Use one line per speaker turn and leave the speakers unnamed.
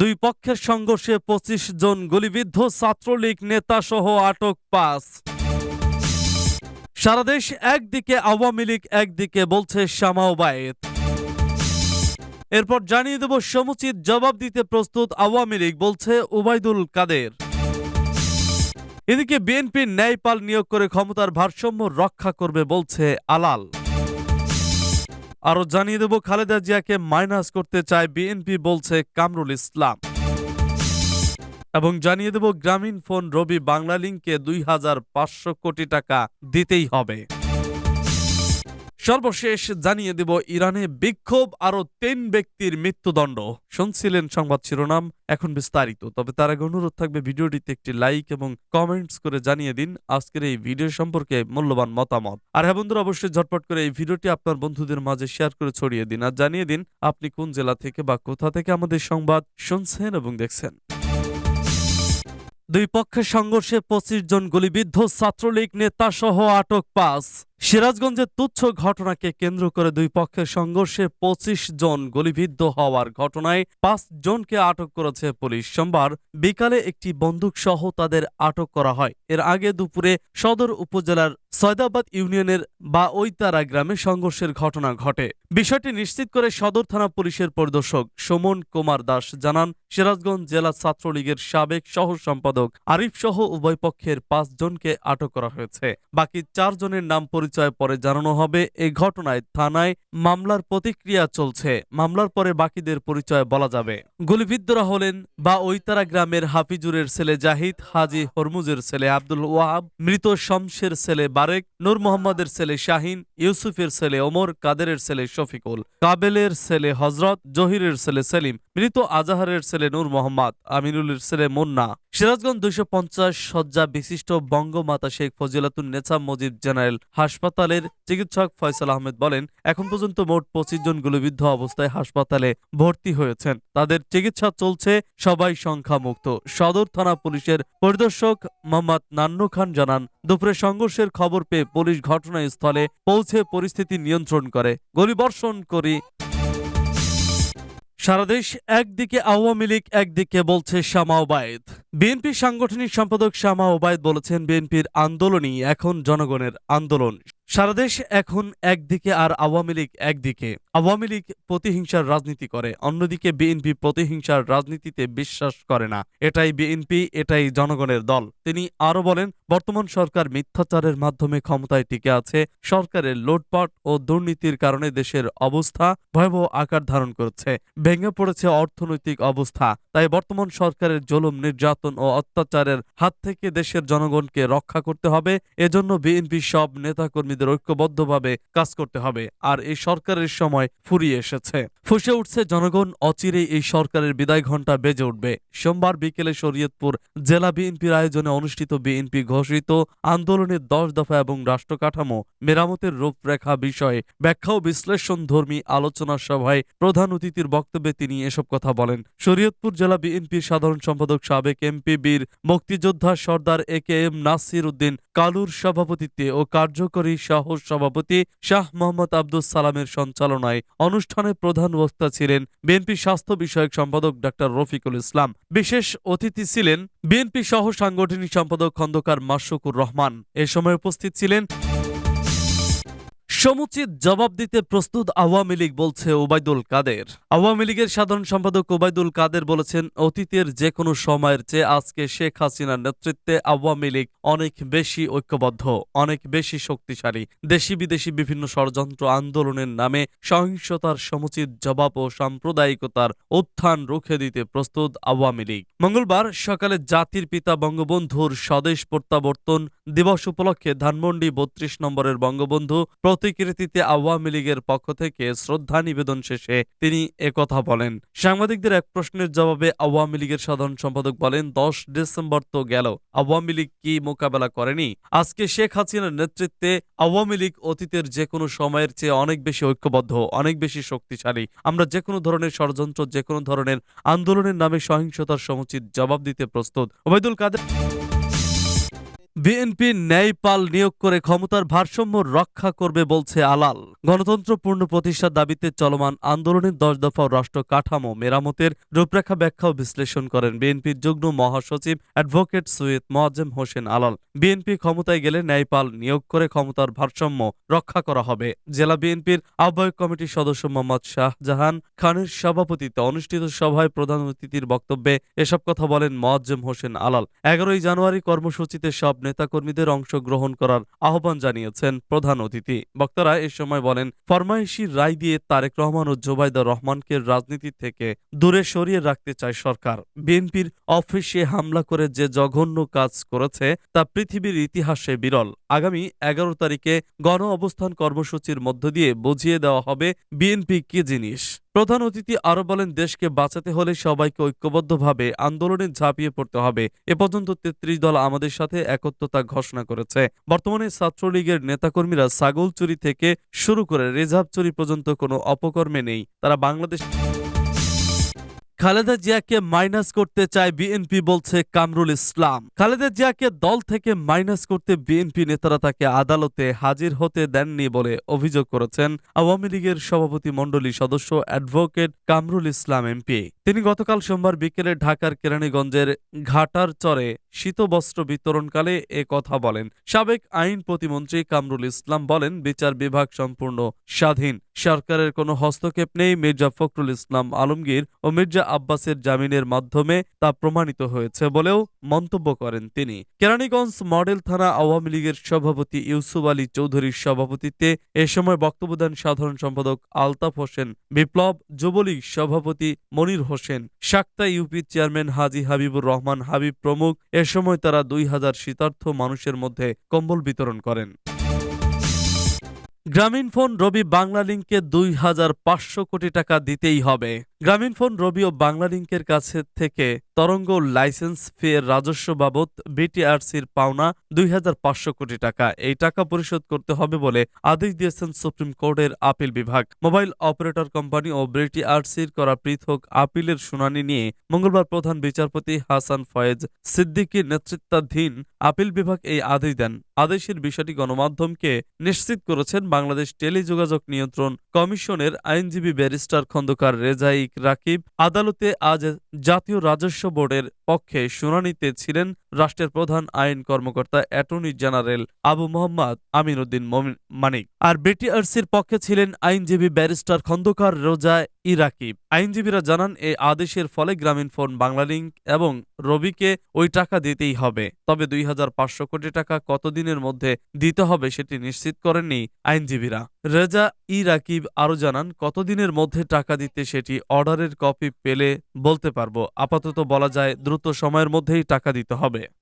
দুই পক্ষের সংঘর্ষে পঁচিশ জন গুলিবিদ্ধ ছাত্রলীগ নেতা সহ আটক পাঁচ। সারা দেশ একদিকে, আওয়ামী লীগ একদিকে বলছে শামা ওবায়েদ এরপর জানিয়ে দেব সমুচিত জবাব দিতে প্রস্তুত আওয়ামী লীগ, বলছে ওবায়দুল কাদের। এদিকে বিএনপির ন্যায়পাল নিয়োগ করে ক্ষমতার ভারসাম্য রক্ষা করবে, বলছে আলাল। আরও জানিয়ে দেব, খালেদা জিয়াকে মাইনাস করতে চায় বিএনপি, বলছে কামরুল ইসলাম। এবং জানিয়ে দেব, গ্রামীণ ফোন রবি বাংলালিংকে দুই হাজার পাঁচশো কোটি টাকা দিতেই হবে। সর্বশেষ জানিয়ে দেব, ইরানে বিক্ষোভ আরও তিন ব্যক্তির মৃত্যুদণ্ড। শুনছিলেন সংবাদ শিরোনাম, এখন বিস্তারিত। তবে তার আগে অনুরোধ থাকবে, ভিডিওটিতে একটি লাইক এবং কমেন্টস করে জানিয়ে দিন আজকের এই ভিডিও সম্পর্কে মূল্যবান মতামত। আর হ্যাঁ বন্ধুরা, অবশ্যই ঝটপট করে এই ভিডিওটি আপনার বন্ধুদের মাঝে শেয়ার করে ছড়িয়ে দিন। আর জানিয়ে দিন, আপনি কোন জেলা থেকে বা কোথা থেকে আমাদের সংবাদ শুনছেন এবং দেখছেন। দুই পক্ষের সংঘর্ষে পঁচিশ জন গুলিবিদ্ধ, ছাত্রলীগ নেতা সহ আটক পাঁচ। সিরাজগঞ্জের তুচ্ছ ঘটনাকে কেন্দ্র করে দুই পক্ষের সংঘর্ষে পঁচিশ জন গুলিবিদ্ধ হওয়ার ঘটনায় পাঁচ জনকে আটক করেছে পুলিশ। সোমবার বিকালে একটি বন্দুক সহ তাদের আটক করা হয়। এর আগে দুপুরে সদর উপজেলার সয়দাবাদ ইউনিয়নের বা ওইতারা গ্রামে সংঘর্ষের ঘটনা ঘটে। বিষয়টি নিশ্চিত করে সদর থানা পুলিশের পরিদর্শক সুমন কুমার দাস জানান, সিরাজগঞ্জ জেলা ছাত্রলীগের সাবেক সহ সম্পাদক আরিফ সহ উভয় পক্ষের পাঁচ জনকে আটক করা হয়েছে। বাকি চারজনের নাম পরিচয় পরে জানানো হবে এই ঘটনায় থানায় মামলার প্রতিক্রিয়া চলছে। মামলার পরে বাকিদের পরিচয় বলা যাবে। গুলিবিদ্ধরা হলেন বা ওইতারা গ্রামের হাফিজুরের ছেলে জাহিদ, হাজি হরমুজের ছেলে আব্দুল ওয়াহাব, মৃত শমশের ছেলে বারেক, নূর মোহাম্মদের ছেলে শাহিন, ইউসুফের ছেলে ওমর, কাদেরের ছেলে শফিকুল, কাবেলের ছেলে হজরত জহিরের ছেলে সেলিম মৃত আজাহারের ছেলে নূর মোহাম্মদ, আমিনুলের ছেলে মুন্না। সিরাজগঞ্জ দুইশো পঞ্চাশ শয্যা বিশিষ্ট বঙ্গমাতা শেখ ফজিলাতুন নেছা মজিব জেনারেল হাসপাতালের চিকিৎসক ফয়সাল আহমেদ বলেন, এখন পর্যন্ত মোট পঁচিশ জন গুলিবিদ্ধ অবস্থায় হাসপাতালে ভর্তি হয়েছেন। তাদের চিকিৎসা চলছে, সবাই সংখ্যামুক্ত। সদর থানা পুলিশের পরিদর্শক মোহাম্মদ নান্নু খান জানান, দুপুরে সংঘর্ষের খবর পেয়ে পুলিশ ঘটনাস্থলে পৌঁছে পরিস্থিতি নিয়ন্ত্রণ করে। গুলিবর্ষণ করি। সারা দেশ একদিকে আওয়ামী লীগ, একদিকে বলছে শ্যামা ওবায়দ। বিএনপি সাংগঠনিক সম্পাদক শ্যামা ওবায়দ বলেছেন, বিএনপির আন্দোলনই এখন জনগণের আন্দোলন। সারা দেশ এখন একদিকে আর আওয়ামী লীগ একদিকে। আওয়ামী লীগ প্রতিহিংসার রাজনীতি করে, অন্যদিকে বিএনপি প্রতিহিংসার রাজনীতিতে বিশ্বাস করে না। এটাই বিএনপি, এটাই জনগণের দল। তিনি আরও বলেন, বর্তমান সরকার মিথ্যাচারের মাধ্যমে ক্ষমতায় টিকে আছে, সরকারের লোটপাট ও দুর্নীতির কারণে দেশের অবস্থা ভয়াবহ আকার ধারণ করছে। ভেঙে পড়েছে অর্থনৈতিক অবস্থা, তাই বর্তমান সরকারের জুলুম, নির্যাতন ও অত্যাচারের হাত থেকে দেশের জনগণকে রক্ষা করতে হবে। এজন্য বিএনপি সব নেতাকর্মীদের ঐক্যবদ্ধভাবে কাজ করতে হবে, আর এই সরকারের সময় ফুরিয়ে এসেছে। ফুসে উঠছে জনগণ, অচিরেই এই সরকারের বিদায় ঘণ্টা বেজে উঠবে। সোমবার বিকেলে শরীয়তপুর জেলা বিএনপির আয়োজনে অনুষ্ঠিত বিএনপি ঘোষিত আন্দোলনের দশ দফা এবং রাষ্ট্র কাঠামো মেরামতের রূপরেখা বিষয়ে ব্যাখ্যা ও বিশ্লেষণ ধর্মী আলোচনা সভায় প্রধান অতিথির বক্তব্যে তিনি এসব কথা বলেন। শরীয়তপুর জেলা বিএনপির সাধারণ সম্পাদক সাবেক এমপি বীর মুক্তিযোদ্ধা Sardar A K M Nasir Uddin কালুর সভাপতিত্বে ও কার্যকরী সহ সভাপতি শাহ মোহাম্মদ আব্দুল সালামের সঞ্চালনায় অনুষ্ঠানে প্রধান বক্তা ছিলেন বিএনপি স্বাস্থ্য বিষয়ক সম্পাদক ডাক্তার রফিকুল ইসলাম। বিশেষ অতিথি ছিলেন বিএনপি সহ সাংগঠনিক সম্পাদক খন্দকার মাসুকুর রহমান। এ সময় উপস্থিত ছিলেন সমুচিত জবাব দিতে প্রস্তুত আওয়ামী লীগ বলছে ওবায়দুল কাদের। আওয়ামী লীগের সাধারণ সম্পাদক ওবায়দুল কাদের বলেছেন, অতীতের যে কোনো সময়ের চেয়ে আজকে শেখ হাসিনার নেতৃত্বে আওয়ামী লীগ অনেক বেশি ঐক্যবদ্ধ, অনেক বেশি শক্তিশালী। দেশি বিদেশি বিভিন্ন ষড়যন্ত্র আন্দোলনের নামে সহিংসতার সমুচিত জবাব ও সাম্প্রদায়িকতার উত্থান রুখে দিতে প্রস্তুত আওয়ামী লীগ। মঙ্গলবার সকালে জাতির পিতা বঙ্গবন্ধুর স্বদেশ প্রত্যাবর্তন দিবস উপলক্ষে ধানমন্ডি বত্রিশ নম্বরের বঙ্গবন্ধু প্রতিকৃতিতে আওয়ামী লীগের পক্ষ থেকে শ্রদ্ধা নিবেদন শেষে তিনি একথা বলেন। সাংবাদিকদের এক প্রশ্নের জবাবে আওয়ামী লীগের সাধারণ সম্পাদক বলেন, দশ ডিসেম্বর তো গেল, আওয়ামী লীগ কি মোকাবেলা করেনি? আজকে শেখ হাসিনার নেতৃত্বে আওয়ামী লীগ অতীতের যে কোনো সময়ের চেয়ে অনেক বেশি ঐক্যবদ্ধ, অনেক বেশি শক্তিশালী। আমরা যে কোনো ধরনের ষড়যন্ত্র যে কোনো ধরনের আন্দোলনের নামে সহিংসতার সমুচিত জবাব দিতে প্রস্তুত। ওবায়দুল কাদের বিএনপি ন্যায়পাল নিয়োগ করে ক্ষমতার ভারসাম্য রক্ষা করবে বলছে আলাল। গণতন্ত্রপূর্ণ প্রতিষ্ঠার দাবিতে চলমান আন্দোলনের দশ দফা রাষ্ট্র কাঠামো মেরামতের রূপরেখা ব্যাখ্যা ও বিশ্লেষণ করেন বিএনপির যুগ্ম মহাসচিব অ্যাডভোকেট সৈয়দ মোয়াজ্জেম হোসেন আলাল। বিএনপি ক্ষমতায় গেলে ন্যায়পাল নিয়োগ করে ক্ষমতার ভারসাম্য রক্ষা করা হবে। জেলা বিএনপির আহ্বায়ক কমিটির সদস্য মোহাম্মদ শাহজাহান খানের সভাপতিত্বে অনুষ্ঠিত সভায় প্রধান অতিথির বক্তব্যে এসব কথা বলেন মোয়াজ্জেম হোসেন আলাল। এগারোই জানুয়ারি কর্মসূচিতে সব নেতাকর্মীদের অংশগ্রহণ করার আহ্বান জানিয়েছেন প্রধান অতিথি। বক্তারা এ সময় বলেন ফরমাইশি রায় দিয়ে তারেক রহমান ও জোবাইদা রহমানকে রাজনীতি থেকে দূরে সরিয়ে রাখতে চায় সরকার। বিএনপির অফিসে হামলা করে যে জঘন্য কাজ করেছে, তা পৃথিবীর ইতিহাসে বিরল। আগামী এগারো তারিখে গণ অবস্থান কর্মসূচির মধ্য দিয়ে বুঝিয়ে দেওয়া হবে বিএনপি কি জিনিস। প্রধান অতিথি আরও বলেন, দেশকে বাঁচাতে হলে সবাইকে ঐক্যবদ্ধভাবে আন্দোলনে ঝাঁপিয়ে পড়তে হবে। এ পর্যন্ত তেত্রিশ দল আমাদের সাথে একত্রতা ঘোষণা করেছে। বর্তমানে ছাত্রলীগের নেতাকর্মীরা ছাগল চুরি থেকে শুরু করে রিজার্ভ চুরি পর্যন্ত কোনো অপকর্মে নেই। তারা বাংলাদেশ খালেদা জিয়াকে মাইনাস করতে চায় বিএনপি বলছে কামরুল ইসলাম। খালেদা জিয়াকে দল থেকে মাইনাস করতে বিএনপি নেতারা তাকে আদালতে হাজির হতে দেননি বলে অভিযোগ করেছেন আওয়ামী লীগের সভাপতি মণ্ডলী সদস্য অ্যাডভোকেট কামরুল ইসলাম এমপি। তিনি গতকাল সোমবার বিকেলে ঢাকার কেরানীগঞ্জের ঘাটার চরে শীতবস্ত্র বিতরণকালে এ কথা বলেন। সাবেক আইন প্রতিমন্ত্রী কামরুল ইসলাম বলেন, বিচার বিভাগ সম্পূর্ণ স্বাধীন। সরকারের কোনো হস্তক্ষেপ নেই মির্জা ফখরুল ইসলাম আলমগীর ও মির্জা আব্বাসের জামিনের মাধ্যমে তা প্রমাণিত হয়েছে বলেও মন্তব্য করেন তিনি। কেরানীগঞ্জ মডেল থানা আওয়ামী লীগের সভাপতি ইউসুফ আলী চৌধুরীর সভাপতিত্বে এ সময় বক্তব্য দেন সাধারণ সম্পাদক আলতাফ হোসেন, বিপ্লব যুবলীগ সভাপতি মনির হোসেন, শাক্তা ইউপি চেয়ারম্যান হাজি হাবিবুর রহমান, হাবিব প্রমুখ এ সময় তারা দুই হাজার শীতার্থ মানুষের মধ্যে কম্বল বিতরণ করেন। গ্রামীণফোন রবি বাংলা লিংকে দুই হাজার পাঁচশো কোটি টাকা দিতেই হবে। গ্রামীণ ফোন রবি ও বাংলা লিংকের কাছে থেকে তরঙ্গ লাইসেন্স ফি এর রাজস্ব বাবদ বিটিআরসির পাওনা দুই হাজার পাঁচশো কোটি টাকা। এই টাকা পরিশোধ করতে হবে বলে আদেশ দিয়েছেন সুপ্রিম কোর্টের আপিল বিভাগ। মোবাইল অপারেটর কোম্পানি ও বিটিআরসির করা পৃথক আপিলের শুনানি নিয়ে মঙ্গলবার প্রধান বিচারপতি হাসান ফয়েজ সিদ্দিকীর নেতৃত্বাধীন আপিল বিভাগ এই আদেশ দেন। আদেশের বিষয়টি গণমাধ্যমকে নিশ্চিত করেছেন বাংলাদেশ টেলিযোগাযোগ নিয়ন্ত্রণ কমিশনের আইনজীবী ব্যারিস্টার খন্দকার রেজাইক রাকিব আদালতে আজ জাতীয় রাজস্ব বোর্ডের পক্ষে শুনানিতে ছিলেন রাষ্ট্রের প্রধান আইন কর্মকর্তা অ্যাটর্নি জেনারেল আবু মোহাম্মদ আমিনুদ্দিন মানিক। আর বিটিআরসির পক্ষে ছিলেন আইনজীবী ব্যারিস্টার খন্দকার রোজা ইরাকিব আইনজীবীরা জানান এই আদেশের ফলে গ্রামীণ ফোন বাংলালিংক এবং রবিকে ওই টাকা দিতেই হবে। তবে দুই হাজার পাঁচশো কোটি টাকা কতদিনের মধ্যে দিতে হবে সেটি নিশ্চিত করেননি আইনজীবীরা। রেজা ই রাকিব আরও জানান, কতদিনের মধ্যে টাকা দিতে সেটি অর্ডারের কপি পেলে বলতে পারব। আপাতত বলা যায়, দ্রুত সময়ের মধ্যেই টাকা দিতে হবে। далее.